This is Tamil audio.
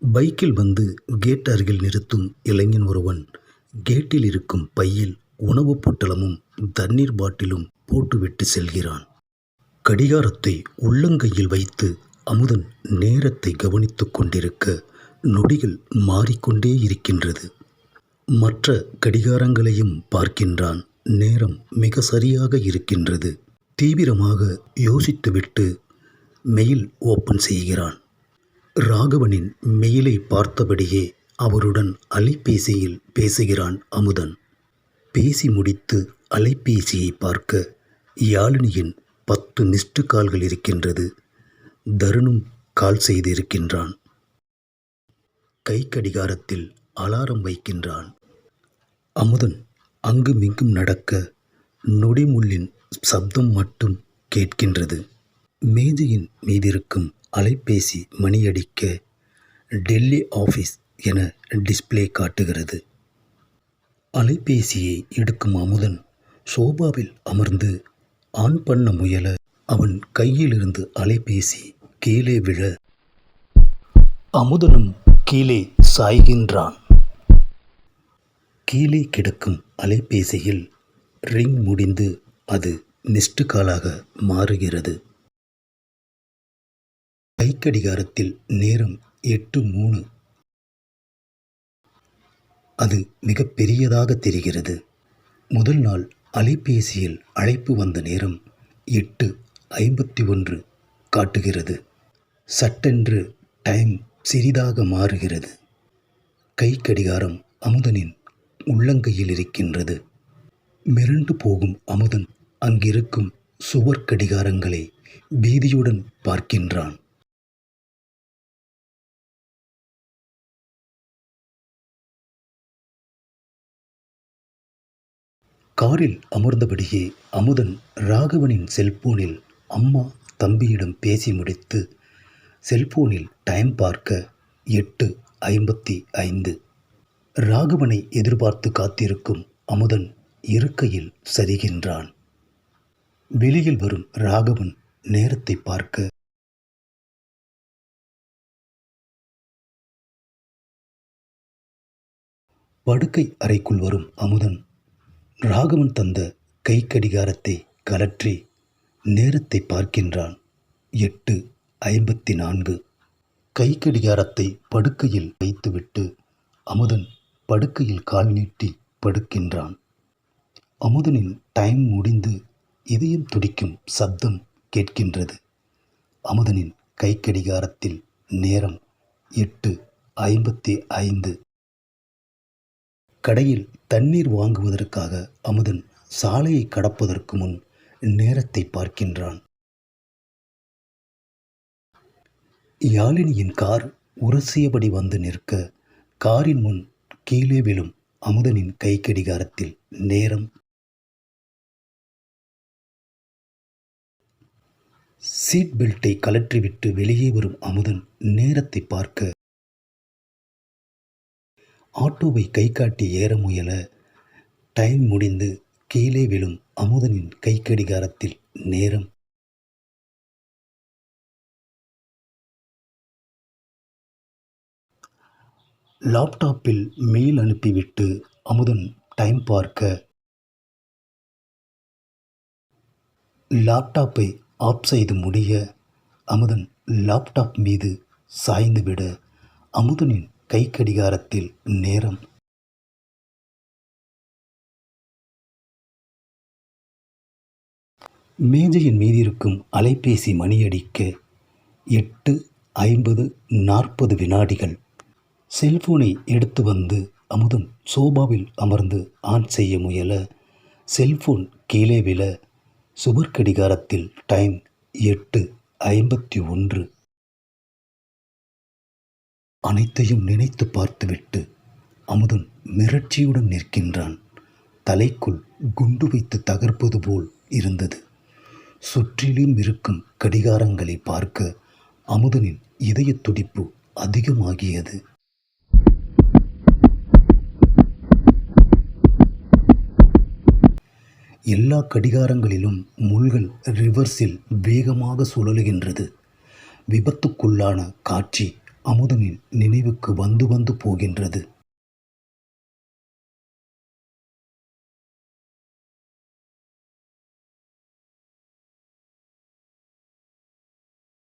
பைக்கில் வந்து கேட் அருகில் நிறுத்தும் இளைஞன் ஒருவன் கேட்டில் இருக்கும் பையில் உணவுப் பொட்டலமும் தண்ணீர் பாட்டிலும் போட்டுவிட்டு செல்கிறான். கடிகாரத்தை உள்ளங்கையில் வைத்து அமுதன் நேரத்தை கவனித்துக் கொண்டிருக்க நொடிகள் மாறிக்கொண்டே இருக்கின்றது. மற்ற கடிகாரங்களையும் பார்க்கின்றான். நேரம் மிக சரியாக இருக்கின்றது. தீவிரமாக யோசித்துவிட்டு மெயில் ஓப்பன் செய்கிறான். ராகவனின் மெயிலை பார்த்தபடியே அவருடன் அலைபேசியில் பேசுகிறான் அமுதன். பேசி முடித்து அலைபேசியை பார்க்க யாழினியின் பத்து மிஸ்டு கால்கள் இருக்கின்றது. தருணும் கால் செய்திருக்கின்றான். கை கடிகாரத்தில் அலாரம் வைக்கின்றான். அமுதன் அங்குமிங்கும் நடக்க நொடிமுள்ளின் சப்தம் மட்டும் கேட்கின்றது. மேஜையின் மீதிருக்கும் அலைபேசி மணியடிக்க டெல்லி ஆஃபீஸ் என டிஸ்ப்ளே காட்டுகிறது. அலைபேசியை எடுக்கும் அமுதன் சோபாவில் அமர்ந்து ஆன் பண்ண முயல அவன் கையிலிருந்து அலைபேசி கீழே விழ அமுதனும் கீழே சாய்கின்றான். கீழே கிடக்கும் அலைபேசியில் ரிங் முடிந்து அது மிஸ்டு காலாக மாறுகிறது. கைக்கடிகாரத்தில் நேரம் எட்டு மூணு. அது மிக பெரியதாக தெரிகிறது. முதல் நாள் அலைபேசியில் அழைப்பு வந்த நேரம் எட்டு ஐம்பத்தி ஒன்று காட்டுகிறது. சட்டென்று டைம் சிறிதாக மாறுகிறது. கை கடிகாரம் அமுதனின் உள்ளங்கையில் இருக்கின்றது. மிரண்டு போகும் அமுதன் அங்கிருக்கும் சுவர் கடிகாரங்களை பீதியுடன் பார்க்கின்றான். காரில் அமர்ந்தபடியே அமுதன் ராகவனின் செல்போனில் அம்மா தம்பியிடம் பேசி முடித்து செல்போனில் டைம் பார்க்க எட்டு ஐம்பத்தி ஐந்து. ராகவனை எதிர்பார்த்து காத்திருக்கும் அமுதன் இருக்கையில் சரிகின்றான் வெளியில் வரும் ராகவன் நேரத்தை பார்க்க படுக்கை அறைக்குள் வரும் அமுதன் ராகவன் தந்த கை கடிகாரத்தை கலற்றி நேரத்தை பார்க்கின்றான். எட்டு ஐம்பத்தி நான்கு கை கடிகாரத்தை படுக்கையில் வைத்துவிட்டு அமுதன் படுக்கையில் கால் நீட்டி படுக்கின்றான். அமுதனின் டைம் முடிந்து இதயம் துடிக்கும் சப்தம் கேட்கின்றது. அமுதனின் கை கடிகாரத்தில் நேரம் எட்டு ஐம்பத்தி ஐந்து. கடையில் தண்ணீர் வாங்குவதற்காக அமுதன் சாலையை கடப்பதற்கு முன் நேரத்தை பார்க்கின்றான். யாழினியின் கார் உரசியபடி வந்து நிற்க காரின் முன் கீழே விழும் அமுதனின் கை கடிகாரத்தில் நேரம் சீட் பெல்ட்டை கலற்றிவிட்டு வெளியே வரும் அமுதன் நேரத்தை பார்க்க ஆட்டோவை கை காட்டி ஏற முயல டைம் முடிந்து கீழே விழும் அமுதனின் கை கடிகாரத்தில் நேரம். லேப்டாப்பில் மெயில் அனுப்பிவிட்டு அமுதன் டைம் பார்க்க லேப்டாப்பை ஆஃப் செய்து முடிய அமுதன் லேப்டாப் மீது சாய்ந்துவிட அமுதனின் கை கடிகாரத்தில் நேரம். மேஜையின் மீதிருக்கும் அலைபேசி மணியடிக்க எட்டு ஐம்பது நாற்பது வினாடிகள். செல்போனை எடுத்து வந்து அமுதம் சோபாவில் அமர்ந்து ஆன் செய்ய முயல செல்போன் கீழே விழ சுவர் கடிகாரத்தில் டைம் எட்டு ஐம்பத்தி ஒன்று. அனைத்தையும் நினைத்து பார்த்துவிட்டு அமுதன் மிரட்சியுடன் நிற்கின்றான். தலைக்குள் குண்டு வைத்து தகர்ப்பது போல் இருந்தது. சுற்றிலும் இருக்கும் கடிகாரங்களை பார்க்க அமுதனின் இதய துடிப்பு அதிகமாகியது. எல்லா கடிகாரங்களிலும் முள்கள் ரிவர்ஸில் வேகமாக சுழலுகின்றது. விபத்துக்குள்ளான காட்சி அமுதனின் நினைவுக்கு வந்து வந்து போகின்றது.